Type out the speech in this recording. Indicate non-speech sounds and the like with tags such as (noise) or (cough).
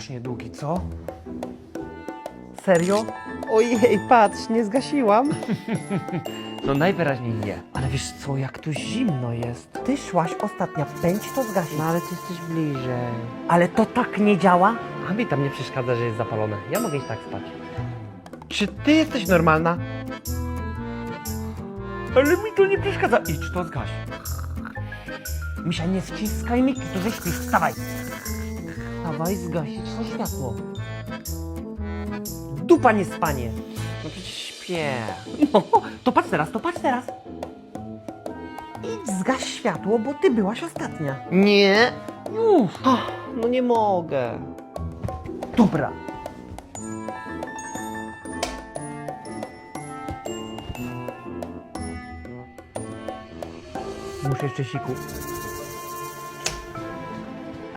strasznie długi, co? Serio? Ojej, patrz, nie zgasiłam. (laughs) No najwyraźniej nie. Ale wiesz co, jak tu zimno jest. Ty szłaś ostatnia, pędź to zgasić. No ale ty jesteś bliżej. Ale to tak nie działa? A mi tam nie przeszkadza, że jest zapalone. Ja mogę iść tak spać. Czy ty jesteś normalna? Ale mi to nie przeszkadza. Idź to zgaś. Misia, nie ściskaj Miki, to wyśpij, wstawaj. Wstawaj, zgasić to światło. Dupa nie spanie. No przecież śpię. No, to patrz teraz, to patrz teraz. Idź, zgaś światło, bo ty byłaś ostatnia. Nie. Już. No nie mogę. Dobra. Muszę jeszcze siku.